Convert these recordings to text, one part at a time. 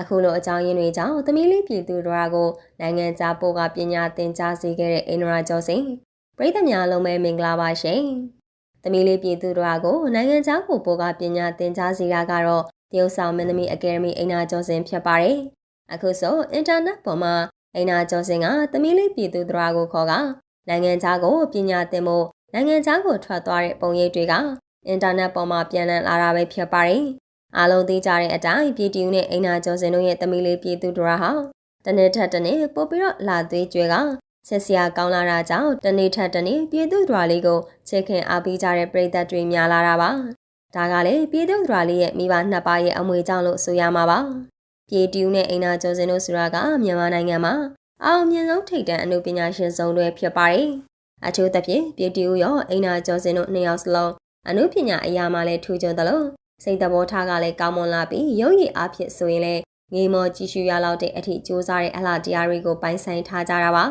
အခုလိုအကြောင်းရင်းတွေကြောင့်သမီးလေးပြည်သူတို့ကို နိုင်ငံခြားပို့ကပညာသင်ကြားစေခဲ့တဲ့အင်ဒရာကျော်စင်ပရိသတ်များလုံးပဲမင်္ဂလာပါရှင်။သမီးလေးပြည်သူတို့ကိုနိုင်ငံခြားကိုပို့ကပညာသင်ကြားစေတာကတော့တရုတ်ဆောင်မင်းသမီးအကယ်ဒမီအင်နာကျော်စင်ဖြစ်ပါတယ်။အခုဆိုအင်တာနက်ပေါ်မှာအင်နာကျော်စင်ကသမီးလေးပြည်သူတို့ကိုခေါ်ကနိုင်ငံခြားကိုပညာသင်ဖို့နိုင်ငံခြားကိုထွက်သွားတဲ့ပုံရိပ်တွေကအင်တာနက်ပေါ်မှာပြန်လည်လာတာပဲဖြစ်ပါတယ်။ အားလုံးသိကြတဲ့အတိုင်းပြည်တီယူနဲ့အိနာကျော်စင်တို့ရဲ့သမီးလေးပြည်သူတို့ဟာတနေ့ထက်တနေ့ပို့ပြီးတော့လာသွေးကြွယ်ကဆက်စရာကောင်းလာတာကြောင့်တနေ့ထက်တနေ့ပြည်သူတို့လေးကိုချစ်ခင်အားပေးကြတဲ့ပြည်သက်တွေများလာတာပါ။ဒါကလည်းပြည်သူတို့လေးရဲ့မိဘနှစ်ပါးရဲ့အမွေကြောင့်လို့ဆိုရမှာပါ။ပြည်တီယူနဲ့အိနာကျော်စင်တို့ဆိုတာကမြန်မာနိုင်ငံမှာအောင်မြင်ဆုံးထိပ်တန်းအမှုပညာရှင်စုံတွေဖြစ်ပါတယ်။အထူးသဖြင့်ပြည်တီယူရောအိနာကျော်စင်တို့နှစ်ယောက်စလုံးအမှုပညာအရာမှလည်းထူးချွန်သလို စိတ်တဘောထားကလည်းကောင်းမွန်လာပြီးရုပ်ရည်အားဖြင့်ဆိုရင်လည်းငေမောကြည့်ရှုရလောက်တဲ့အထိစူးစမ်းတဲ့အလှတရားတွေကိုပိုင်ဆိုင်ထားကြတာပါ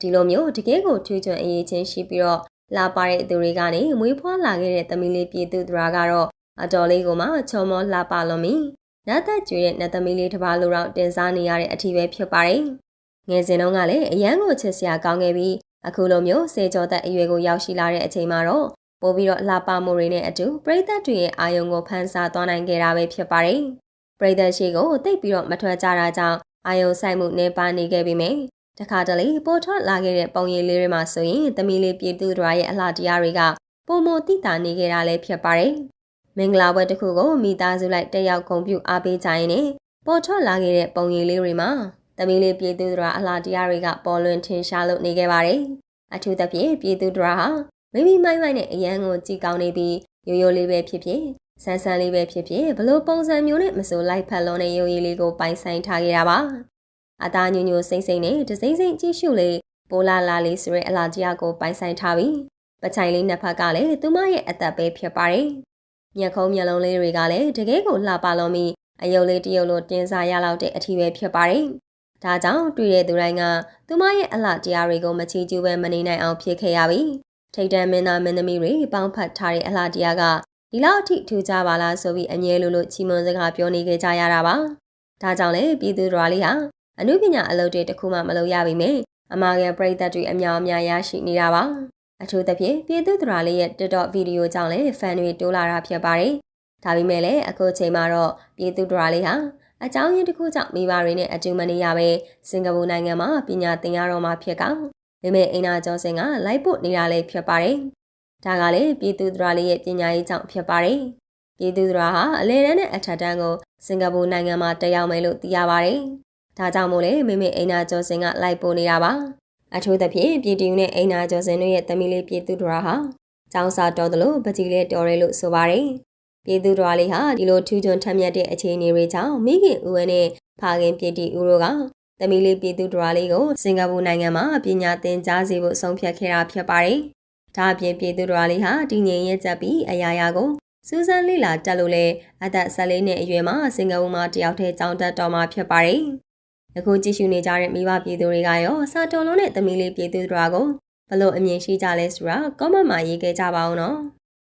ဒီလိုမျိုးတကယ်ကိုထူးချွန်အရေးချင်းရှိပြီးတော့လာပါတဲ့သူတွေကနေမွေးဖွားလာခဲ့တဲ့သမီးလေးပြည်သူတို့ကတော့အတော်လေးကိုမှချော်မောလှပလွန်ပြီနတ်သက်ကျွေးတဲ့နတ်သမီးလေးတစ်ပါးလိုတော့တင်စားနေရတဲ့အထီးပဲဖြစ်ပါတယ်ငယ်စဉ်တုန်းကလည်းအရန်ကိုချစ်စရာကောင်းခဲ့ပြီးအခုလိုမျိုးစေကျော်သက်အရွယ်ကိုရောက်ရှိလာတဲ့အချိန်မှာတော့ ပို့ပြီးတော့လှပမှုတွေနဲ့အတူပရိသတ်တွေရဲ့အာယုံကိုဖန်ဆာသွားနိုင်ခဲ့တာပဲဖြစ်ပါတယ်။ပရိသတ်ရှိကိုတိတ်ပြီးတော့မထွက်ကြတာကြောင့်အာယုံဆိုင်မှုနေပါနေခဲ့ပြီမယ်။တခါတလေပေါ်ထွက်လာခဲ့တဲ့ပုံရိပ်လေးတွေမှာဆိုရင်သမီးလေးပြည်သူတို့ရဲ့အလှတရားတွေကပုံမတိတာနေခဲ့တာလည်းဖြစ်ပါတယ်။မင်္ဂလာပွဲတစ်ခုကိုမိသားစုလိုက်တက်ရောက်ဂုဏ်ပြုအားပေးကြရင်လည်းပေါ်ထွက်လာခဲ့တဲ့ပုံရိပ်လေးတွေမှာသမီးလေးပြည်သူတို့အလှတရားတွေကပေါ်လွင်ထင်ရှားလို့နေခဲ့ပါတယ်။အထူးသဖြင့်ပြည်သူတို့ဟာ မိမိမိုက်မိုက်နဲ့အရန်ကိုကြည်ကောင်းနေပြီးရိုးရိုးလေးပဲဖြစ်ဖြစ်ဆန်းဆန်းလေးပဲဖြစ်ဖြစ်ဘလို့ပုံစံမျိုးနဲ့မစိုးလိုက်ဖက်လုံးတဲ့ရိုးရည်လေးကိုပိုင်ဆိုင်ထားခဲ့တာပါအသားညိုညိုစိမ့်စိမ့်နဲ့ဒစိမ့်စိမ့်ကြည့်ရှုလေးပိုလာလာလေးဆိုတဲ့အလားတရားကိုပိုင်ဆိုင်ထားပြီးပချိုင်လေးနှစ်ဖက်ကလည်းသူမရဲ့အသက်ပဲဖြစ်ပါတယ်မျက်ခုံးမျက်လုံးလေးတွေကလည်းတကယ်ကိုလှပလုံးပြီးအယုတ်လေးတယုတ်လိုတင်းစားရလောက်တဲ့အထီးပဲဖြစ်ပါတယ်ဒါကြောင့်တွေ့တဲ့သူတိုင်းကသူမရဲ့အလှတရားတွေကိုမချီးကျူးပဲမနေနိုင်အောင်ဖြစ်ခဲ့ရပြီ ထိတ်တန့်မင်းသားမင်းသမီးတွေပေါင်းဖက်ထားတဲ့အလှတရားကဒီလောက်အထိထူကြပါလားဆိုပြီးအမြဲလိုလိုချီးမွမ်းစကားပြောနေကြကြရတာပါ။ဒါကြောင့်လေပြည်သူတော်လေးဟာအမှုပညာအလုပ်တွေတခုမှမလုပ်ရပါမယ်။အမားငယ်ပရိသတ်တွေအများအများရရှိနေတာပါ။အထူးသဖြင့်ပြည်သူတော်လေးရဲ့ TikTok ဗီဒီယိုကြောင့်လည်း fan တွေတိုးလာတာဖြစ်ပါတယ်။ဒါပေမဲ့လည်းအခုချိန်မှာတော့ပြည်သူတော်လေးဟာအကြောင်းရင်းတစ်ခုကြောင့်မိဘတွေနဲ့အတူမနေရပဲစင်ကာပူနိုင်ငံမှာပညာသင်ရတော့မှဖြစ်ကော င်မေမေအိနာကျော်စင်ကလိုက်ပို့နေတာလည်းဖြစ်ပါတယ်။ဒါကလည်းပြည်သူတို့လေးရဲ့ပညာရေးကြောင့်ဖြစ်ပါတယ်။ပြည်သူတို့ဟာအလဲတန်းနဲ့အထက်တန်းကိုစင်ကာပူနိုင်ငံမှာတက်ရောက်မယ်လို့သိရပါတယ်။ဒါကြောင့်မို့လဲမေမေအိနာကျော်စင်ကလိုက်ပို့နေတာပါ။အထူးသဖြင့်ပြည်သူနဲ့အိနာကျော်စင်တို့ရဲ့သမီးလေးပြည်သူတို့ဟာចောင်းစာတော်တယ်လို့ပကြီးလေးတော်တယ်လို့ဆိုပါတယ်။ပြည်သူတော်လေးဟာဒီလိုထူးချွန်ထက်မြက်တဲ့အခြေအနေတွေကြောင့်မိခင်ဦးဝဲနဲ့ဖခင်ပြည်တီဦးတို့က သမီးလေးပြည်သူဒရာလေးကိုစင်ကာပူနိုင်ငံမှာပညာသင်ကြားစေဖို့ဆုံးဖြတ်ခဲ့တာဖြစ်ပါတယ်။ဒါအပြင်ပြည်သူဒရာလေးဟာတည်ငြိမ်ရဲ့ချက်ပြီးအရာရာကိုစူးစမ်းလေ့လာတက်လို့လဲအသက်14နှစ်အရွယ်မှာစင်ကာပူမှာတယောက်တည်းကျောင်းတက်တော်မှာဖြစ်ပါတယ်။အခုကြည့်ရှုနေကြတဲ့မိဘပြည်သူတွေကရောစာတော်လုံးနဲ့သမီးလေးပြည်သူဒရာကိုဘလို့အမြင်ရှိကြလဲဆိုတာ comment မှာရေးခဲ့ကြပါဦးနော်။